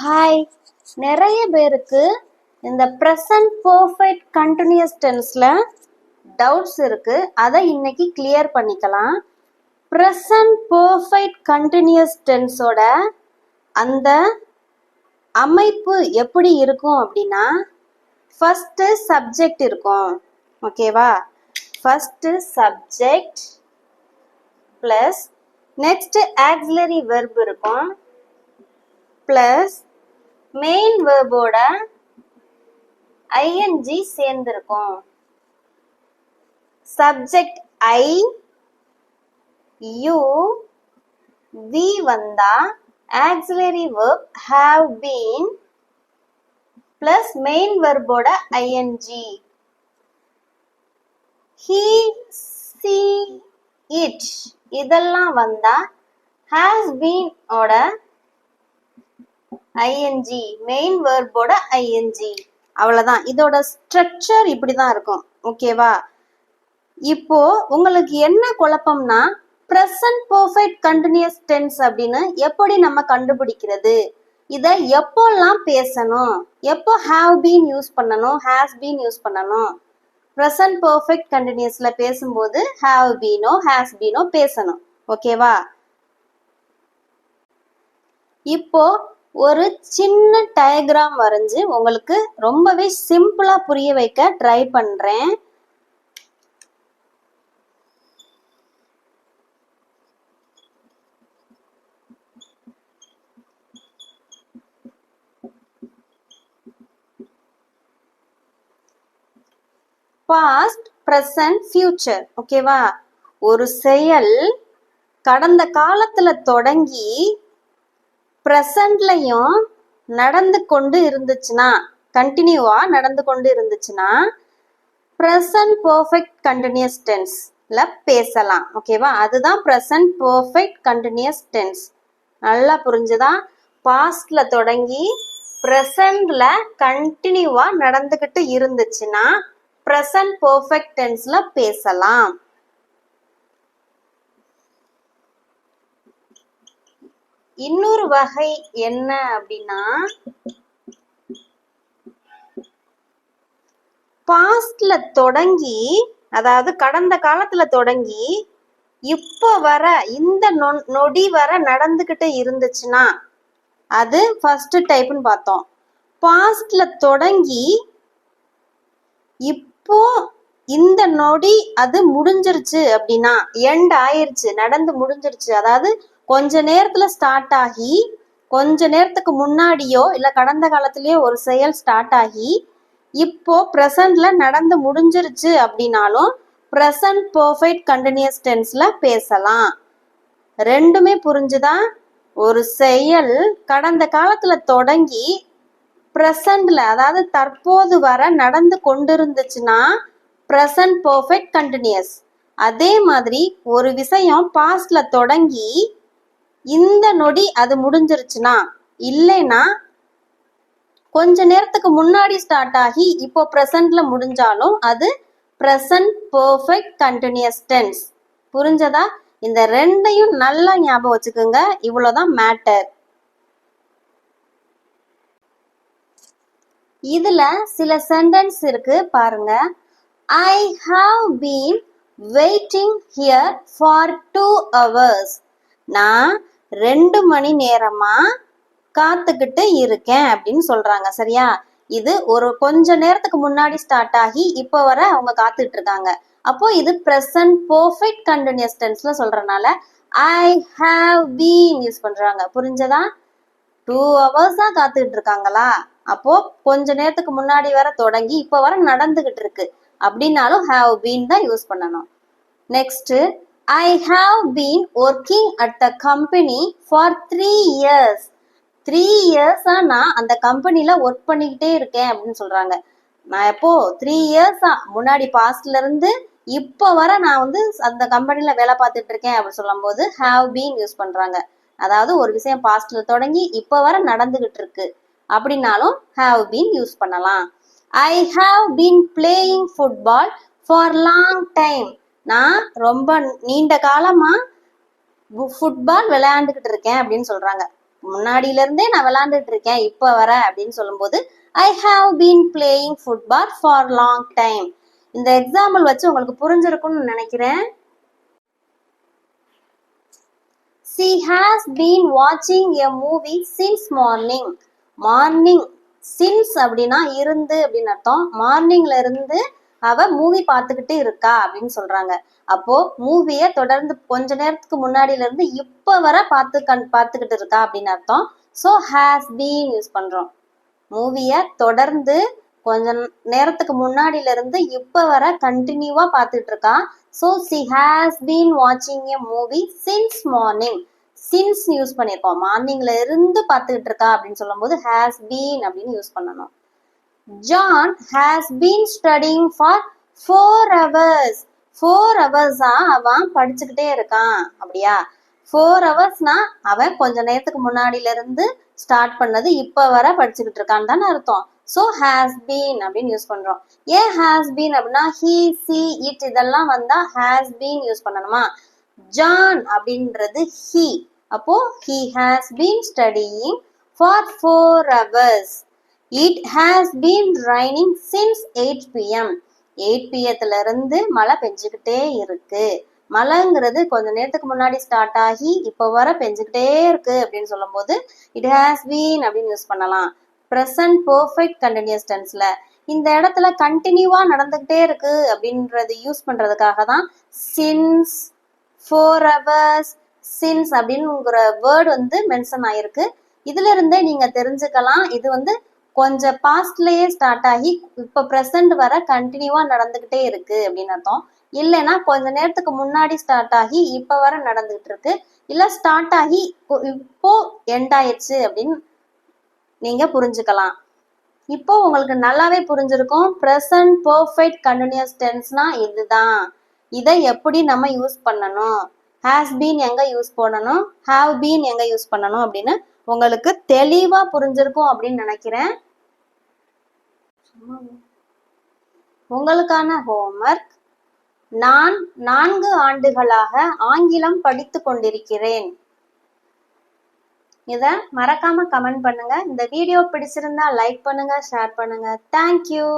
Hi நிறைய பேருக்கு இந்த ப்ரெசன்ட் பர்ஃபெக்ட் கண்டினியூஸ் டென்ஸில் டவுட்ஸ் இருக்குது அதை இன்னைக்கு கிளியர் பண்ணிக்கலாம். ப்ரெசன்ட் பர்ஃபெக்ட் கண்டினியூஸ் டென்ஸோட அந்த அமைப்பு எப்படி இருக்கும் அப்படின்னா ஃபஸ்ட்டு சப்ஜெக்ட் இருக்கும். ஓகேவா first subject plus next auxiliary verb இருக்கும். ப்ளஸ் மெயின் வேர்போட ஐஎன்ஜி சேர்ந்திருக்கும். சப்ஜெக்ட் ஐ யூ வி வந்தா auxiliary verb have been plus main வெர்போட ING he she it இதெல்லாம் வந்தா ஹாஸ் பீன் ஓட ஐஎன்ஜி மெயின் வேர்போட ஐஎன்ஜி அவ்வளவுதான். இதோட ஸ்ட்ரக்சர் இப்படிதான் இருக்கும். ஓகேவா இப்போ உங்களுக்கு என்ன குழப்பம்னா பிரசன்ட் பர்ஃபெக்ட் கண்டினியூஸ் டென்ஸ் அப்படின்னு எப்படி நம்ம கண்டுபிடிக்கிறது? இதை எப்போல்லாம் பேசணும்? எப்போ ஹாவ் பீன் யூஸ் பண்ணணும்? ஹேஸ் பீன் யூஸ் பண்ணணும்? ப்ரெசன்ட் பர்ஃபெக்ட் கண்டினியூஸ்ல பேசும்போது ஹாவ் பீனோ ஹேஸ் பீனோ பேசணும். ஓகேவா இப்போ ஒரு சின்ன டயக்ராம் வரைஞ்சு உங்களுக்கு ரொம்பவே சிம்பிளா புரிய வைக்க ட்ரை பண்றேன். பாஸ்ட் ப்ரெசன்ட் ஃபியூச்சர் ஓகேவா ஒரு செயல் கடந்த காலத்துல தொடங்கி ப்ரெசண்ட்லையும் நடந்து கொண்டு இருந்துச்சுன்னா கண்டினியூவா நடந்து கொண்டு இருந்துச்சுன்னா ப்ரெசன்ட் பர்ஃபெக்ட் கண்டினியூஸ் டென்ஸ்ல பேசலாம். ஓகேவா அதுதான் ப்ரெசன்ட் பர்ஃபெக்ட் கண்டினியூஸ் டென்ஸ் நல்லா புரிஞ்சுதா? பாஸ்ட்ல தொடங்கி ப்ரெசண்ட்ல கண்டினியூவா நடந்துகிட்டு இருந்துச்சுன்னா ப்ரெசன்ட் பர்ஃபெக்ட் டென்ஸ்ல பேசலாம். இன்னொரு வகை என்ன அப்படின்னா பாஸ்ட்ல தொடங்கி அதாவது கடந்த காலத்துல தொடங்கி இப்போ வர இந்த நொ- நொடி வர நடந்துகிட்டு இருந்துச்சுன்னா அது ஃபர்ஸ்ட் டைப்னு பார்த்தோம். பாஸ்ட்ல தொடங்கி இப்போ இந்த நொடி அது முடிஞ்சிருச்சு அப்படின்னா எண்ட் ஆயிருச்சு நடந்து முடிஞ்சிருச்சு. அதாவது கொஞ்ச நேரத்துல ஸ்டார்ட் ஆகி கொஞ்ச நேரத்துக்கு முன்னாடியோ இல்ல கடந்த காலத்திலயோ ஒரு செயல் ஸ்டார்ட் ஆகி இப்போ ப்ரெசன்ட்ல நடந்து முடிஞ்சிருச்சு அப்படின்னாலும் ப்ரெசன்ட் பர்ஃபெக்ட் கண்டினியூஸ் டென்ஸ்ல பேசலாம். ரெண்டுமே புரிஞ்சுதா? ஒரு செயல் கடந்த காலத்துல தொடங்கி ப்ரெசண்ட்ல அதாவது தற்போது வர நடந்து கொண்டிருந்துச்சுன்னா ப்ரெசன்ட் பர்ஃபெக்ட் கண்டினியூஸ் அதே மாதிரி ஒரு விஷயம் பாஸ்ட்ல தொடங்கி இந்த நொடி அது முடிஞ்சிருச்சுன்னா இல்லைன்னா கொஞ்ச நேரத்துக்கு முன்னாடி ஸ்டார்ட் ஆகி இப்போ ப்ரெசண்ட்ல முடிஞ்சாலும் அது ப்ரெசன்ட் பர்ஃபெக்ட் கண்டினியூஸ் டென்ஸ் புரிஞ்சதா? இந்த ரெண்டையும் நல்லா ஞாபகம் வச்சுக்கோங்க. இவ்வளவுதான் மேட்டர் இதுல சில சென்டென்ஸ் இருக்கு பாருங்க. I have been waiting here for two hours நான் ரெண்டு மணி நேரமா காத்துக்கிட்டு இருக்கேன் அப்படின்னு சொல்றாங்க சரியா? இது ஒரு கொஞ்ச நேரத்துக்கு முன்னாடி ஸ்டார்ட் ஆகி இப்போ வர அவங்க காத்துட்டு இருக்காங்க. அப்போ இது ப்ரெசன்ட் பர்ஃபெக்ட் கண்டினியூஸ் டென்ஸ்ல சொல்றனால ஐ ஹாவ் பீன் யூஸ் பண்றாங்க. புரிஞ்சதா? டூ ஹவர்ஸ் தான் காத்துக்கிட்டு இருக்காங்களா? அப்போ கொஞ்ச நேரத்துக்கு முன்னாடி வர தொடங்கி இப்போ வர நடந்துகிட்டு இருக்கு. அப்படின்னாலும் ஹாவ் பீன் தான் யூஸ் பண்ணணும். Next I have been working at the company for three years three இயர்ஸா நான் அந்த கம்பெனியில ஒர்க் பண்ணிக்கிட்டே இருக்கேன் அப்படின்னு சொல்றாங்க. நான் எப்போ? த்ரீ இயர்ஸா முன்னாடி பாஸ்ட்ல இருந்து இப்போ வர நான் வந்து அந்த கம்பெனியில் வேலை பார்த்துட்டு இருக்கேன் அப்படின்னு சொல்லும்போது ஹாவ் பீன் யூஸ் பண்றாங்க. அதாவது ஒரு விஷயம் பாஸ்ட்ல தொடங்கி இப்போ வர நடந்துகிட்டு இருக்கு. அப்படின்னாலும் ஹாவ் பீன் யூஸ் பண்ணலாம். I have been playing football for long time நான் ரொம்ப நீண்ட காலமா ஃபுட்பால் விளையாண்டுகிட்டு இருக்கேன் அப்படின்னு சொல்றாங்க. முன்னாடியில இருந்தே நான் விளையாண்டுட்டு இருக்கேன் இப்போ வர அப்படின்னு சொல்லும்போது I have been playing football for long time இந்த எக்ஸாம்பிள் வச்சு உங்களுக்கு புரிஞ்சிருக்கும்னு நினைக்கிறேன். சி ஹாஸ் பீன் வாட்சிங் a movie since morning morning since அப்படின்னா இருந்து அப்படின்னு அர்த்தம். மார்னிங்ல இருந்து அவ மூவி பார்த்துக்கிட்டு இருக்கா அப்படின்னு சொல்றாங்க. அப்போ மூவிய தொடர்ந்து கொஞ்ச நேரத்துக்கு முன்னாடில இருந்து இப்ப வர பார்த்து கண் பார்த்துக்கிட்டு இருக்கா அப்படின்னு அர்த்தம். ஸோ ஹேஸ் பீன் யூஸ் பண்றோம். மூவிய தொடர்ந்து கொஞ்ச நேரத்துக்கு முன்னாடில இருந்து இப்ப வர கண்டினியூவா பார்த்துட்டு இருக்கா. ஸோ சி ஹேஸ் பீன் வாட்சிங் a movie since morning since use பண்ணியிருக்கோம். மார்னிங்ல இருந்து பார்த்துக்கிட்டு இருக்கா அப்படின்னு சொல்லும்போது ஹேஸ் பீன் அப்படின்னு யூஸ் பண்ணணும். John has been studying for four hours four ஹவர்ஸா அவன் படிச்சுக்கிட்டே இருக்கான். அப்படியா? ஃபோர் ஹவர்ஸ்னா அவன் கொஞ்ச நேரத்துக்கு முன்னாடில இருந்து ஸ்டார்ட் பண்ணது இப்ப வர படிச்சுக்கிட்டு இருக்கான்னு தானே அர்த்தம். ஸோ ஹேஸ் பீன் அப்படின்னு யூஸ் பண்றோம். ஏன் ஹேஸ் பீன் அப்படின்னா ஹீ சி இட் இதெல்லாம் வந்தா ஹேஸ் பீன் யூஸ் பண்ணணுமா? ஜான் அப்படின்றது ஹீ அப்போ he has been studying for four hours it has been raining since eight PM eight பிஎத்துல இருந்து மழை பெஞ்சுக்கிட்டே இருக்கு. மழைங்கிறது கொஞ்ச நேரத்துக்கு முன்னாடி ஸ்டார்ட் ஆகி இப்போ வர பெஞ்சுக்கிட்டே இருக்கு அப்படின்னு சொல்லும்போது இட் ஹாஸ் பீன் அப்படின்னு யூஸ் பண்ணலாம். ப்ரெசன்ட் பர்ஃபெக்ட் கண்டினியூஸ் டென்ஸ்ல இந்த இடத்துல கண்டினியூவா நடந்துகிட்டே இருக்கு அப்படின்றது யூஸ் பண்றதுக்காக தான் சின்ஸ் ஃபோர் ஹவர்ஸ் சின்ஸ் அப்படின்னுங்கிற வேர்டு வந்து மென்ஷன் ஆயிருக்கு. இதுல இருந்தே நீங்க தெரிஞ்சுக்கலாம். இது வந்து கொஞ்சம் பாஸ்ட்லயே ஸ்டார்ட் ஆகி இப்போ ப்ரெசன்ட் வர கண்டினியூவா நடந்துகிட்டே இருக்கு அப்படின்னு அர்த்தம். இல்லைன்னா கொஞ்ச நேரத்துக்கு முன்னாடி ஸ்டார்ட் ஆகி இப்போ வர நடந்துகிட்டு இருக்கு. இல்ல ஸ்டார்ட் ஆகி இப்போ- இப்போ எண்ட் ஆயிடுச்சு அப்படின்னு நீங்க புரிஞ்சுக்கலாம். இப்போ உங்களுக்கு நல்லாவே புரிஞ்சிருக்கும். ப்ரெசன்ட் பர்ஃபெக்ட் கண்டினியூஸ் டென்ஸ்னா இதுதான். இதை எப்படி நம்ம யூஸ் பண்ணணும்? ஹேஸ் பீன் எங்க யூஸ் பண்ணணும்? ஹாவ் பீன் எங்க யூஸ் பண்ணணும் அப்படின்னு உங்களுக்கு தெளிவா புரிஞ்சிருக்கும் அப்படின்னு நினைக்கிறேன். உங்களுக்கான ஹோம்ஒர்க் நான் நான்கு ஆண்டுகளாக ஆங்கிலம் படித்து கொண்டிருக்கிறேன். இத மறக்காம கமெண்ட் பண்ணுங்க. இந்த வீடியோ பிடிச்சிருந்தா லைக் பண்ணுங்க ஷேர் பண்ணுங்க. தேங்க்யூ